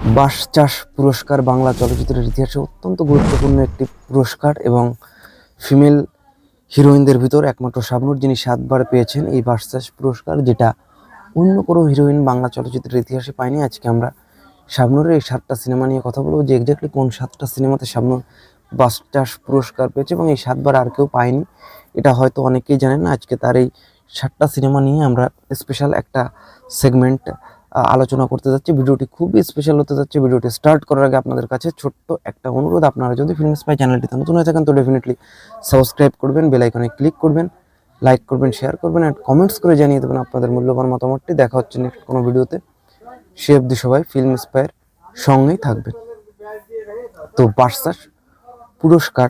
বাঁশ চাষ পুরস্কার বাংলা চলচ্চিত্রের ইতিহাসে অত্যন্ত গুরুত্বপূর্ণ একটি পুরস্কার এবং ফিমেল হিরোইনদের ভিতর একমাত্র শাবনূর যিনি সাতবার পেয়েছেন এই বাঁশ চাষ পুরস্কার, যেটা অন্য কোনো হিরোইন বাংলা চলচ্চিত্রের ইতিহাসে পায়নি। আজকে আমরা শাবনূরের এই সাতটা সিনেমা নিয়ে কথা বলব যে এক্স্যাক্টলি কোন সাতটা সিনেমাতে শাবনূর বাস চাষ পুরস্কার পেয়েছে এবং এই সাতবার আর কেউ পায়নি। এটা হয়তো অনেকেই জানেন আজকে তার এই সাতটা সিনেমা নিয়ে আমরা স্পেশাল একটা সেগমেন্ট আলোচনা করতে যাচ্ছি। ভিডিওটি খুবই স্পেশাল হতে যাচ্ছে। ভিডিওটি স্টার্ট করার আগে আপনাদের কাছে ছোট্ট একটা অনুরোধ। আপনারা যদি ফিল্ম স্পাই চ্যানেলটিতে নতুন হয়ে থাকেন, তো ডেফিনেটলি সাবস্ক্রাইব করবেন বেল আইকনে ক্লিক করবেন লাইক করবেন শেয়ার করবেন অ্যান্ড কমেন্টস করে জানিয়ে দেবেন আপনাদের মূল্যবান মতামতটি। দেখা হচ্ছে নেক্সট কোনো ভিডিওতে। সে অবধি সবাই ফিল্ম স্পায়ের সঙ্গেই থাকবেন। তো বার্সাস পুরস্কার,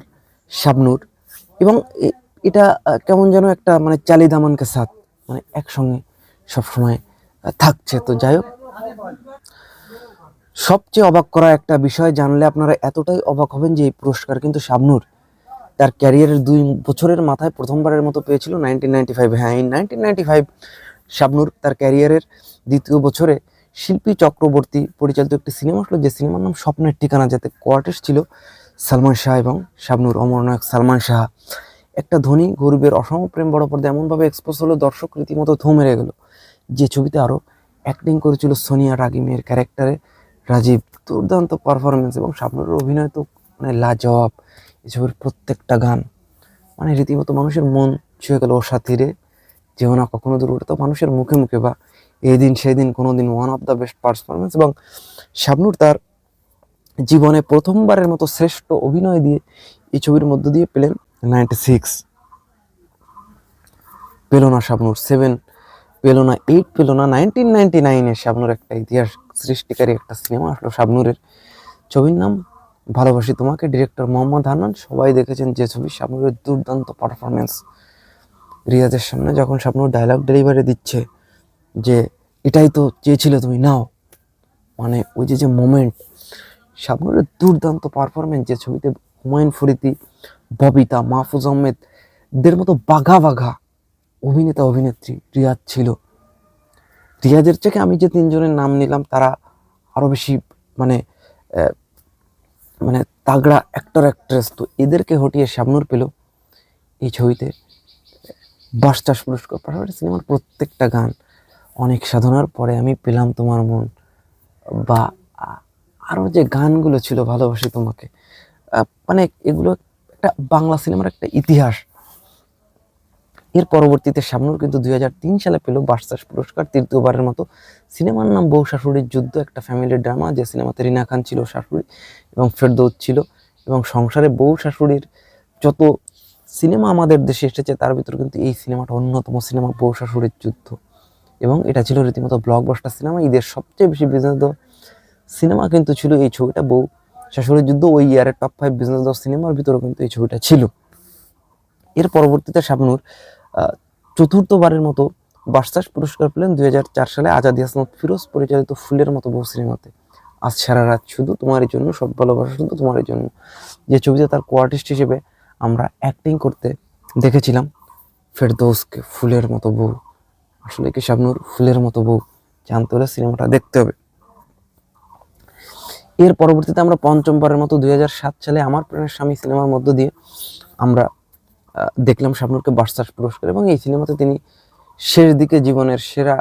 শাবনূর এবং এটা কেমন যেন একটা মানে চালি দামানকে সাথ মানে একসঙ্গে সবসময় থাকছে। তো যাই হোক, সবচেয়ে অবাক করা একটা বিষয় জানলে আপনারা এতটাই অবাক হবেন যে এই পুরস্কার কিন্তু শাবনূর তার ক্যারিয়ারের দুই বছরের মাথায় প্রথমবারের মতো পেয়েছিল নাইনটিন নাইনটি ফাইভ। হ্যাঁ নাইনটিন নাইনটি ফাইভ শাবনূর তার ক্যারিয়ারের দ্বিতীয় বছরে শিল্পী চক্রবর্তী পরিচালিত একটি সিনেমা আসলো, যে সিনেমার নাম স্বপ্নের ঠিকানা, যাতে কোয়ার্টেস ছিল সালমান শাহ এবং শাবনূর, অমরনায়ক সালমান শাহ। একটা ধনী গরিবের অসম প্রেম বড় পর্দা এমনভাবে এক্সপোজ হলো, দর্শক রীতিমতো থো মেরে গেল। যে ছবিতে আরও অ্যাক্টিং করেছিল সোনিয়া রাগিমের ক্যারেক্টারে রাজীব। দুর্দান্ত পারফরমেন্স এবং শাবনুরের অভিনয় তো মানে লাজবাব। এই ছবির প্রত্যেকটা গান মানে রীতিমতো মানুষের মন ছুঁয়ে গেল ও সাথীরে যেও না কখনো দূর, ওটা তো মানুষের মুখে মুখে বা এই দিন সেই দিন কোনো দিন one of the best performance এবং শাবনুর তার জীবনে প্রথমবারের মতো শ্রেষ্ঠ অভিনয় দিয়ে এই ছবির মধ্য দিয়ে পেলেন নাইনটি সিক্স পেল না শাবনুর সেভেন পেল না এইট পেল না নাইনটিন নাইনটি নাইনে শাবনুর একটা ইতিহাস সৃষ্টিকারী একটা সিনেমা আসলো শাবনুরের। ছবির নাম ভালোবাসি তোমাকে, ডিরেক্টর মোহাম্মদ হান্নান। সবাই দেখেছেন যে ছবি শাবনুরের দুর্দান্ত পারফরমেন্স রিয়াজের সামনে যখন শাবনুর ডায়লগ ডেলিভারি দিচ্ছে যে, এটাই তো চেয়েছিলে তুমি, নাও। মানে ওই যে যে মোমেন্ট শাবনুরের দুর্দান্ত পারফরমেন্স যে ছবিতে হুমায়ুন ফরিদি, ববিতা, মাহফুজ আহমেদদের মতো বাঘা বাঘা অভিনেতা, অভিনেত্রী রিয়াজ ছিল। রিয়াজের থেকে আমি যে তিনজনের নাম নিলাম, তারা আরও বেশি মানে মানে তাগড়া অ্যাক্টর অ্যাক্ট্রেস তো এদেরকে হটিয়ে শাবনুর পেল এই ছবিতে। বাস চাষ পুরস্কার পাশাপাশি সিনেমার প্রত্যেকটা গান অনেক সাধনার পরে আমি পেলাম তোমার মন। বা আরও যে গানগুলো ছিল, ভালোবাসি তোমাকে। মানে এগুলো একটা বাংলা সিনেমার একটা ইতিহাস। এর পরবর্তীতে শাবনুর কিন্তু দুই হাজার তিন সালে পেল বাসচাষ পুরস্কার তৃতীয়বারের মতো। সিনেমার নাম বউ শাশুড়ির যুদ্ধ, একটা ফ্যামিলি ড্রামা যে সিনেমাতে রিনা খান ছিল শাশুড়ি এবং ফেরদৌত ছিল এবং সংসারে বউ শাশুড়ির যত সিনেমা আমাদের দেশে এসেছে, তার ভিতর কিন্তু এই সিনেমাটা অন্যতম সিনেমা, বউ শাশুড়ির যুদ্ধ। এবং এটা ছিল রীতিমতো ব্লকবাস্টার সিনেমা, ঈদের সবচেয়ে বেশি বিজনেস সিনেমা কিন্তু ছিল এই ছবিটা, বউ শাশুড়ির যুদ্ধ, ওই ইয়ারের টপ ফাইভ বিজনেস সিনেমার ভিতরেও কিন্তু এই ছবিটা ছিল। এর পরবর্তীতে শাবনুর চতুর্থবারের মতো বার্সাস পুরস্কার পেলেন দুই হাজার চার সালে আজাদি হাসনাত ফিরোজ, পরিচালিত ফুলের মতো বহু সিনেমাতে। আজ সারা রাত শুধু তোমার জন্য, সব ভালোবাসা শুধু তোমার জন্য। যে ছবিতে তার কোয়ার্টিস্ট হিসেবে আমরা অ্যাক্টিং করতে দেখেছিলাম, ফেরদৌসকে ফুলের মতো বউ। আসলে কি শাবনুর, ফুলের মতো বউ। জানতে হলে সিনেমাটা দেখতে হবে। এর পরবর্তীতে আমরা পঞ্চমবারের মতো দুই হাজার সাত সালে আমার প্রাণের স্বামী সিনেমার মধ্য দিয়ে আমরা দেখলাম শাবনুরকে বার্সাস পুরস্কার এবং এই সিনেমাতে তিনি শেষ দিকে জীবনের সেরা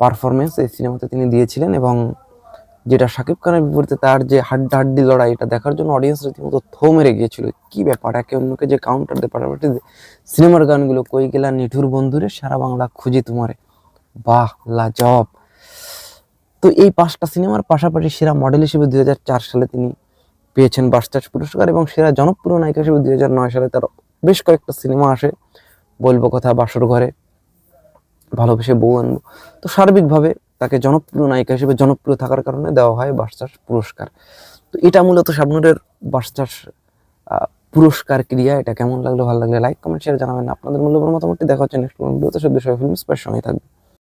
পারফরমেন্স এই সিনেমাতে তিনি দিয়েছিলেন এবং যেটা শাকিব খানের বিপরীতে তার যে হাড্ডা হাড্ডি লড়াই এটা দেখার জন্য অডিয়েন্স রীতিমতো থো মেরে গিয়েছিল। কি ব্যাপার? একে অন্যকে যে কাউন্টার দিয়ে পাশাপাশি সিনেমার গানগুলো, কই গেলা নিঠুর বন্ধুরে, সারা বাংলা খুঁজি তোমারে। বাহ, লাজবাব। তো এই পাঁচটা সিনেমার পাশাপাশি সেরা মডেল হিসেবে দুই হাজার চার সালে তিনি পেয়েছেন বাস্টার্স পুরস্কার এবং সেরা জনপ্রিয় নায়িকা হিসেবে দুই হাজার নয় সালে তার বেশ কয়েকটা সিনেমা আসে, বলব কথা বাসর ঘরে, ভালোবেসে বউ আনব। তো সার্বিকভাবে তাকে জনপ্রিয় নায়িকা হিসেবে জনপ্রিয় থাকার কারণে দেওয়া হয় বাসচাষ পুরস্কার। তো এটা মূলত শাবনুরের বাসচাষ পুরস্কার ক্রিয়া। এটা কেমন লাগল, ভালো লাগলে লাইক কমেন্ট শেয়ার জানাবেন। আপনাদের মূল্যবান মতামতটি দেখা হচ্ছে নেক্সট ভিডিওতে। সব বিষয় সঙ্গে থাকবে